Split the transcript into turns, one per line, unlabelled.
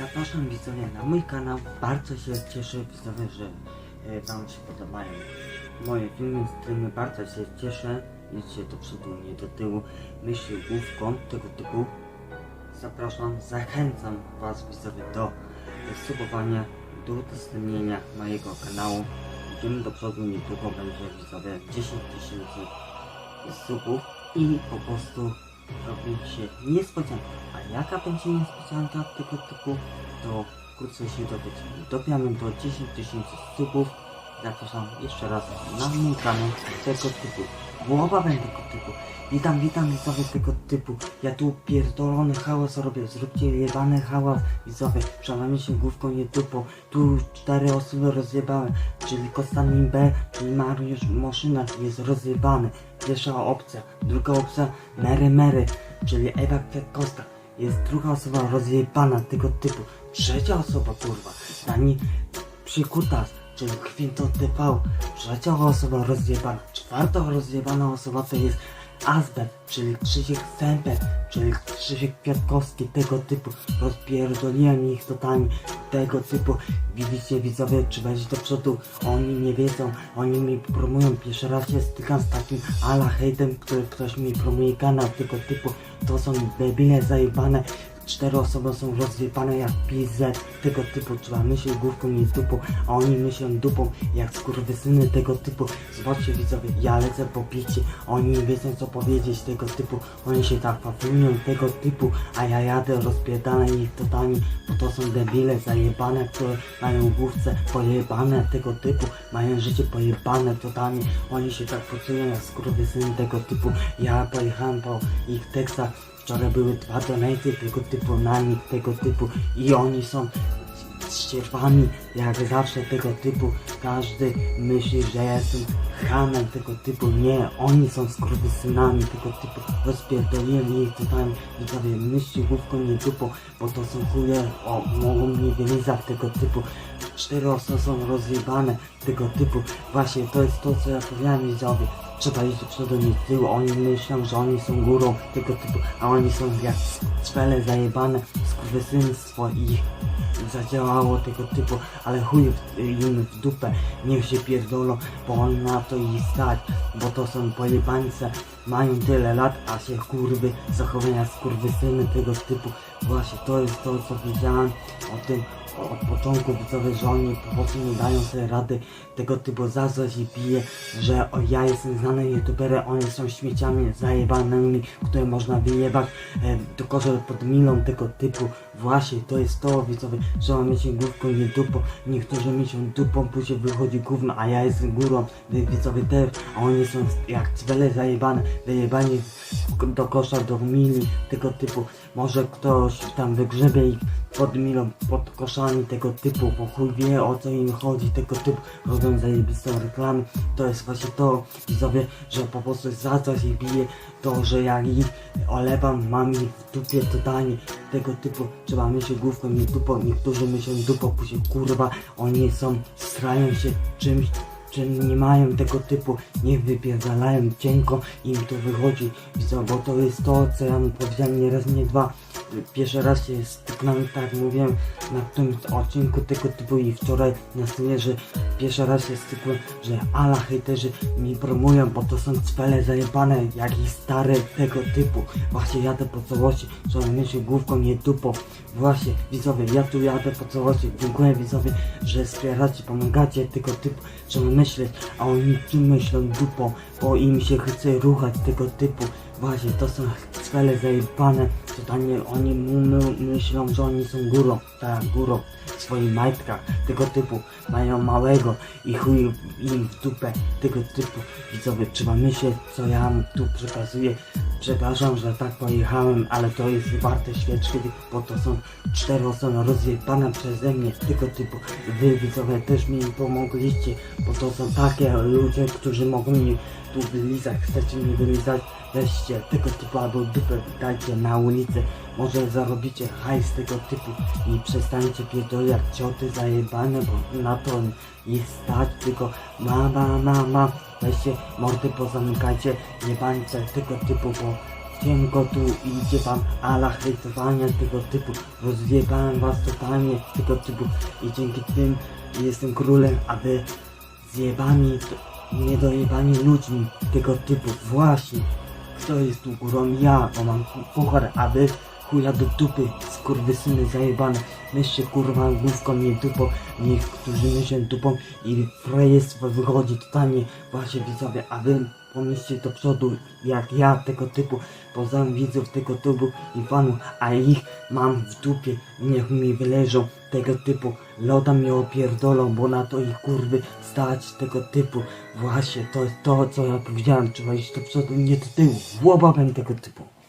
Zapraszam widzowie na mój kanał. Bardzo się cieszę widzowie, że e, Wam się podobają moje filmy, streamy. Bardzo się cieszę. Idźcie do przodu, nie do tyłu. Myślę główką tego typu. Zapraszam, zachęcam Was widzowie do e, subowania, do udostępnienia mojego kanału. Idziemy do przodu, niedługo będzie widzowie 10 tysięcy subów i po prostu robi się niespodzianka. A jaka będzie niespodzianka tego typu, to wkrótce się dowiecie. Dopiamy do 10 tysięcy subów. Zapraszam jeszcze raz na mój kanał tego typu. Głowawem tego typu. Witam, witam widzowie tego typu. Ja tu pierdolony hałas robię. Zróbcie jebany hałas widzowie. Przynajmniej się główką nie dupą. Tu cztery osoby rozjebałem. Czyli Kostanin B, czyli Mariusz Moszyna jest rozjebany. Pierwsza opcja. Druga opcja Mary Mary, czyli Ewa Kwiatkowska. Jest druga osoba rozjebana tego typu. Trzecia osoba kurwa. Dani Przykutas, czyli Kwinto TV. Trzecia osoba rozjebana. Czwarta rozjebana osoba to jest Azbet, czyli Krzysiek Sempet, czyli Krzysiek Kwiatkowski, tego typu. Rozpierdoliłem ich totalnie, tego typu. Widzicie widzowie, czy będzie do przodu. Oni nie wiedzą, oni mi promują. Pierwszy raz się stykam z takim ala hejtem, który ktoś mi promuje kanał tego typu. To są debile zajebane. Cztery osoby są rozjebane jak PZ tego typu, trzeba myśleć główką nie dupą, a oni myślą dupą jak skurwysyny tego typu. Zobaczcie widzowie, ja lecę po picie, oni nie wiedzą co powiedzieć tego typu, oni się tak fafują tego typu, a ja jadę rozpierdane ich totalnie, bo to są debile zajebane, które mają główce pojebane tego typu, mają życie pojebane totalnie, oni się tak poczują jak skurwysyny tego typu. Ja pojechałem po ich tekstach, Wczoraj były dwa donaty tego typu na nich, tego typu i oni są ścierwami jak zawsze tego typu. Każdy myśli, że jestem hamem tego typu. Nie, oni są skurwysynami tego typu. Rozpierdoliłem ich totalnie. Widzowie, myśli główką nie dupą, bo to są chuje, o, mogą mnie wylizać tego typu. Cztery osoby są rozjebane tego typu. Właśnie to jest to, co ja powiedziałem widzowie. Trzeba iść do przodu, nie w tył. Oni myślą, że oni są górą tego typu, a oni są jak cwele zajebane, skurwysynstwo ich zadziałało tego typu, ale chuj w- im w dupę, niech się pierdolą, bo on na to i stać, bo to są pojebańce, mają tyle lat, a się kurwy, zachowania skurwysyny tego typu. Właśnie to jest to, co wiedziałem o tym od początku widzowie, że oni po prostu nie dają sobie rady tego typu za coś i pije, że o, ja jestem znany youtuberem, oni są śmieciami zajebanymi, które można wyjebać e, do korze pod milą tego typu. Właśnie to jest to widzowie, że mamy się główką nie dupą, niektórzy myślą dupą, później wychodzi gówno, a ja jestem górą, widzowie też, a oni są jak cwele zajebane, wyjebani do kosza, do mili tego typu. Może ktoś tam wygrzebie ich pod milą, pod koszami tego typu, bo chuj wie o co im chodzi tego typu, robią zajebistą reklamę, to jest właśnie to, widzowie, że po prostu za coś ich bije, to, że jak ich olewam, mam ich w dupie totalnie, tego typu, trzeba myśleć główką, nie dupą, niektórzy myślą dupą, później kurwa, oni są, strają się czymś, czym nie mają tego typu, niech wypierdalają cienko, im to wychodzi, widzę, bo to jest to, co ja mu powiedziałem nie raz, nie dwa, pierwszy raz się styknąłem, tak mówiłem, na tym odcinku tego typu i wczoraj na streamie, że pierwszy raz się stykłem, że ala hejterzy mi promują, bo to są cwele zajebane, jak i stare tego typu, właśnie jadę po całości, on myśli główką, nie dupą, właśnie, widzowie, ja tu jadę po całości, dziękuję widzowie, że wspieracie, pomagacie tego typu, żeby myśleć, a oni tu myślą dupą, bo im się chce ruchać tego typu. Właśnie, to są cwele zajebane, totalnie oni my, myślą, że oni są górą, tak, górą w swoich majtkach tego typu, mają małego i chuj im w dupę tego typu. Widzowie, trzeba myśleć, co ja tu przekazuję. Przepraszam, że tak pojechałem, ale to jest warte świeczki, bo to są cztery osoby rozjebane przeze mnie tego typu. Wy widzowie też mi pomogliście, bo to są takie ludzie, którzy mogą mi tu wylizać, chcecie mi wylizać, weźcie tego typu albo dupę dajcie na ulicę, może zarobicie hajs tego typu i przestańcie pierdolić jak cioty zajebane, bo na to ich stać, tylko mama, mama, weźcie mordy pozamykajcie, nie bańce tego typu, bo cienko tu idzie tam ala hejtowania tego typu. Rozwiebałem was totalnie tego typu i dzięki tym jestem królem, aby zjebani, niedojebani ludźmi tego typu. Właśnie, kto jest tu górą? Ja, bo mam pu- puchar, aby chuja do dupy, skurwysyny zajebane. Myślcie kurwa główką, nie dupą, niektórzy myślą dupą i frejestwo wychodzi totalnie. Właśnie widzowie, a wy pomyślcie do przodu, jak ja tego typu, poznałem widzów tego typu i fanów, a ich mam w dupie, niech mi wyleżą tego typu, loda mnie opierdolą, bo na to ich kurwy stać tego typu, właśnie to jest to, co ja powiedziałem, trzeba iść do przodu, nie do tyłu, łobawem tego typu.